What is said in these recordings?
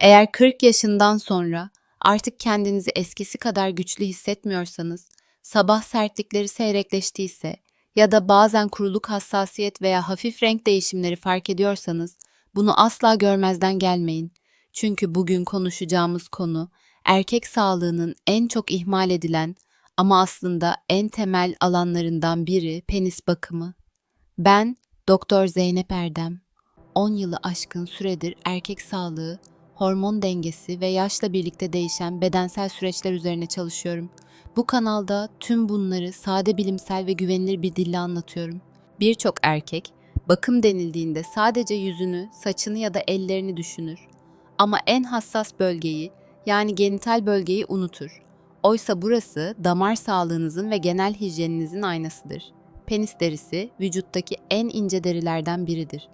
Eğer 40 yaşından sonra artık kendinizi eskisi kadar güçlü hissetmiyorsanız, sabah sertlikleri seyrekleştiyse ya da bazen kuruluk hassasiyet veya hafif renk değişimleri fark ediyorsanız, bunu asla görmezden gelmeyin. Çünkü bugün konuşacağımız konu erkek sağlığının en çok ihmal edilen ama aslında en temel alanlarından biri penis bakımı. Ben Doktor Zeynep Erdem. 10 yılı aşkın süredir erkek sağlığı, hormon dengesi ve yaşla birlikte değişen bedensel süreçler üzerine çalışıyorum. Bu kanalda tüm bunları sade bilimsel ve güvenilir bir dille anlatıyorum. Birçok erkek bakım denildiğinde sadece yüzünü, saçını ya da ellerini düşünür. Ama en hassas bölgeyi yani genital bölgeyi unutur. Oysa burası damar sağlığınızın ve genel hijyeninizin aynasıdır. Penis derisi vücuttaki en ince derilerden biridir.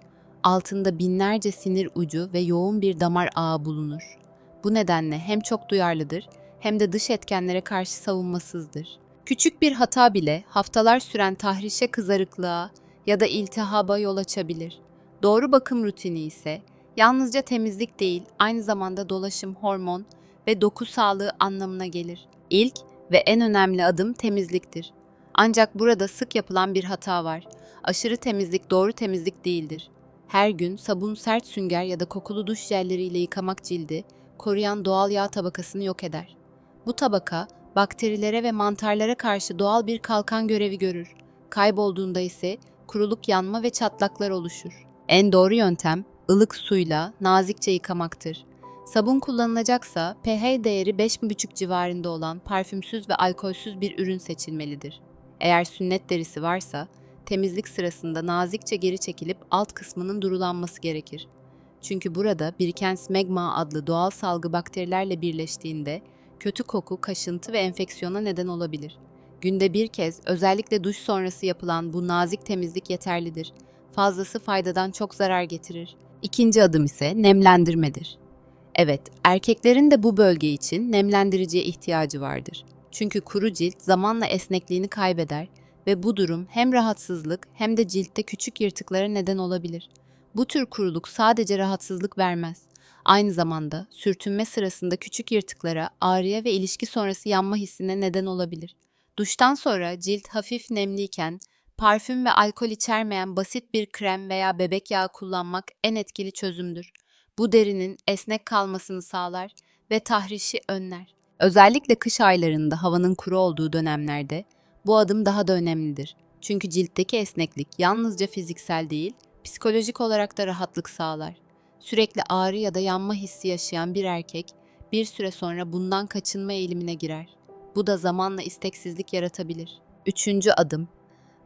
Altında binlerce sinir ucu ve yoğun bir damar ağı bulunur. Bu nedenle hem çok duyarlıdır hem de dış etkenlere karşı savunmasızdır. Küçük bir hata bile haftalar süren tahrişe kızarıklığa ya da iltihaba yol açabilir. Doğru bakım rutini ise yalnızca temizlik değil, aynı zamanda dolaşım, hormon ve doku sağlığı anlamına gelir. İlk ve en önemli adım temizliktir. Ancak burada sık yapılan bir hata var. Aşırı temizlik doğru temizlik değildir. Her gün sabun, sert sünger ya da kokulu duş jelleriyle yıkamak cildi, koruyan doğal yağ tabakasını yok eder. Bu tabaka, bakterilere ve mantarlara karşı doğal bir kalkan görevi görür. Kaybolduğunda ise kuruluk yanma ve çatlaklar oluşur. En doğru yöntem, ılık suyla nazikçe yıkamaktır. Sabun kullanılacaksa pH değeri 5,5 civarında olan parfümsüz ve alkolsüz bir ürün seçilmelidir. Eğer sünnet derisi varsa, temizlik sırasında nazikçe geri çekilip alt kısmının durulanması gerekir. Çünkü burada biriken smegma adlı doğal salgı bakterilerle birleştiğinde kötü koku, kaşıntı ve enfeksiyona neden olabilir. Günde bir kez özellikle duş sonrası yapılan bu nazik temizlik yeterlidir. Fazlası faydadan çok zarar getirir. İkinci adım ise nemlendirmedir. Evet, erkeklerin de bu bölge için nemlendiriciye ihtiyacı vardır. Çünkü kuru cilt zamanla esnekliğini kaybeder ve bu durum hem rahatsızlık hem de ciltte küçük yırtıklara neden olabilir. Bu tür kuruluk sadece rahatsızlık vermez. Aynı zamanda sürtünme sırasında küçük yırtıklara, ağrıya ve ilişki sonrası yanma hissine neden olabilir. Duştan sonra cilt hafif nemliyken parfüm ve alkol içermeyen basit bir krem veya bebek yağı kullanmak en etkili çözümdür. Bu derinin esnek kalmasını sağlar ve tahrişi önler. Özellikle kış aylarında havanın kuru olduğu dönemlerde bu adım daha da önemlidir. Çünkü ciltteki esneklik yalnızca fiziksel değil, psikolojik olarak da rahatlık sağlar. Sürekli ağrı ya da yanma hissi yaşayan bir erkek bir süre sonra bundan kaçınma eğilimine girer. Bu da zamanla isteksizlik yaratabilir. Üçüncü adım,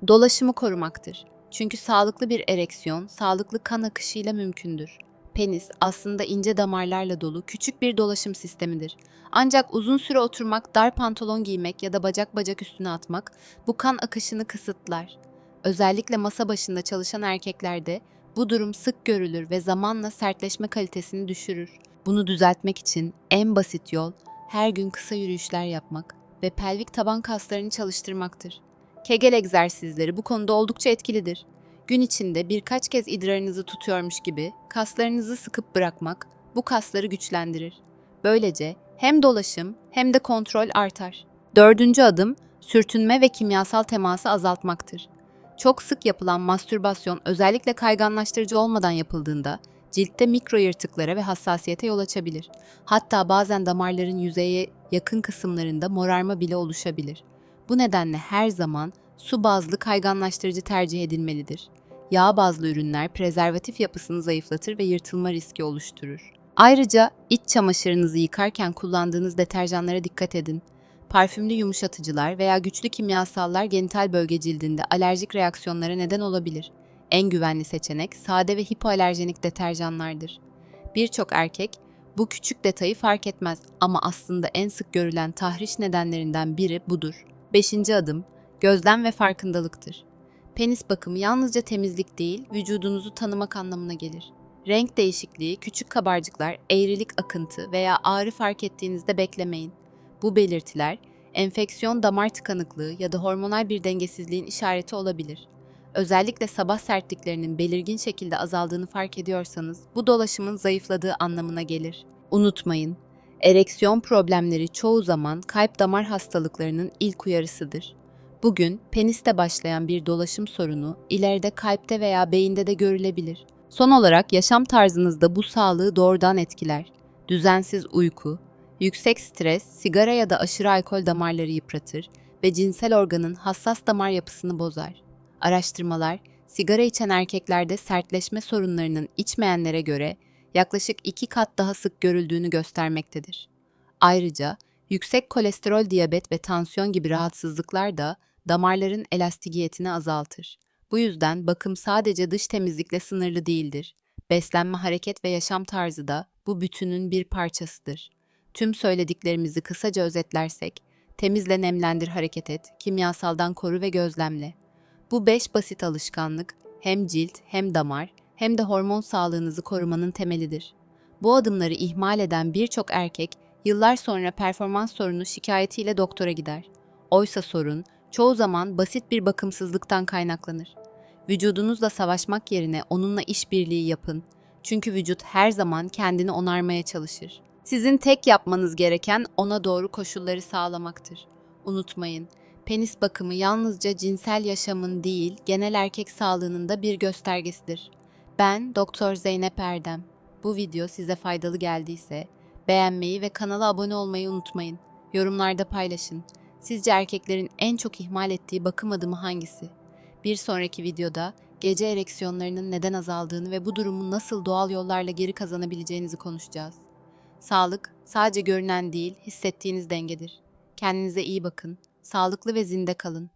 dolaşımı korumaktır. Çünkü sağlıklı bir ereksiyon, sağlıklı kan akışıyla mümkündür. Penis aslında ince damarlarla dolu küçük bir dolaşım sistemidir. Ancak uzun süre oturmak, dar pantolon giymek ya da bacak bacak üstüne atmak bu kan akışını kısıtlar. Özellikle masa başında çalışan erkeklerde bu durum sık görülür ve zamanla sertleşme kalitesini düşürür. Bunu düzeltmek için en basit yol her gün kısa yürüyüşler yapmak ve pelvik taban kaslarını çalıştırmaktır. Kegel egzersizleri bu konuda oldukça etkilidir. Gün içinde birkaç kez idrarınızı tutuyormuş gibi kaslarınızı sıkıp bırakmak bu kasları güçlendirir. Böylece hem dolaşım hem de kontrol artar. Dördüncü adım sürtünme ve kimyasal teması azaltmaktır. Çok sık yapılan mastürbasyon özellikle kayganlaştırıcı olmadan yapıldığında ciltte mikro yırtıklara ve hassasiyete yol açabilir. Hatta bazen damarların yüzeye yakın kısımlarında morarma bile oluşabilir. Bu nedenle her zaman su bazlı kayganlaştırıcı tercih edilmelidir. Yağ bazlı ürünler prezervatif yapısını zayıflatır ve yırtılma riski oluşturur. Ayrıca iç çamaşırınızı yıkarken kullandığınız deterjanlara dikkat edin. Parfümlü yumuşatıcılar veya güçlü kimyasallar genital bölge cildinde alerjik reaksiyonlara neden olabilir. En güvenli seçenek sade ve hipoalerjenik deterjanlardır. Birçok erkek bu küçük detayı fark etmez ama aslında en sık görülen tahriş nedenlerinden biri budur. Beşinci adım, gözlem ve farkındalıktır. Penis bakımı yalnızca temizlik değil, vücudunuzu tanımak anlamına gelir. Renk değişikliği, küçük kabarcıklar, eğrilik akıntı veya ağrı fark ettiğinizde beklemeyin. Bu belirtiler, enfeksiyon damar tıkanıklığı ya da hormonal bir dengesizliğin işareti olabilir. Özellikle sabah sertliklerinin belirgin şekilde azaldığını fark ediyorsanız, bu dolaşımın zayıfladığı anlamına gelir. Unutmayın, ereksiyon problemleri çoğu zaman kalp damar hastalıklarının ilk uyarısıdır. Bugün peniste başlayan bir dolaşım sorunu ileride kalpte veya beyinde de görülebilir. Son olarak yaşam tarzınızda bu sağlığı doğrudan etkiler. Düzensiz uyku, yüksek stres, sigara ya da aşırı alkol damarları yıpratır ve cinsel organın hassas damar yapısını bozar. Araştırmalar, sigara içen erkeklerde sertleşme sorunlarının içmeyenlere göre yaklaşık iki kat daha sık görüldüğünü göstermektedir. Ayrıca yüksek kolesterol, diyabet ve tansiyon gibi rahatsızlıklar da damarların elastikiyetini azaltır. Bu yüzden bakım sadece dış temizlikle sınırlı değildir. Beslenme, hareket ve yaşam tarzı da bu bütünün bir parçasıdır. Tüm söylediklerimizi kısaca özetlersek, temizle nemlendir hareket et, kimyasaldan koru ve gözlemle. Bu beş basit alışkanlık hem cilt hem damar hem de hormon sağlığınızı korumanın temelidir. Bu adımları ihmal eden birçok erkek yıllar sonra performans sorunu şikayetiyle doktora gider. Oysa sorun çoğu zaman basit bir bakımsızlıktan kaynaklanır. Vücudunuzla savaşmak yerine onunla işbirliği yapın. Çünkü vücut her zaman kendini onarmaya çalışır. Sizin tek yapmanız gereken ona doğru koşulları sağlamaktır. Unutmayın, penis bakımı yalnızca cinsel yaşamın değil, genel erkek sağlığının da bir göstergesidir. Ben Doktor Zeynep Erdem. Bu video size faydalı geldiyse beğenmeyi ve kanala abone olmayı unutmayın. Yorumlarda paylaşın. Sizce erkeklerin en çok ihmal ettiği bakım adımı hangisi? Bir sonraki videoda gece ereksiyonlarının neden azaldığını ve bu durumu nasıl doğal yollarla geri kazanabileceğinizi konuşacağız. Sağlık sadece görünen değil, hissettiğiniz dengedir. Kendinize iyi bakın, sağlıklı ve zinde kalın.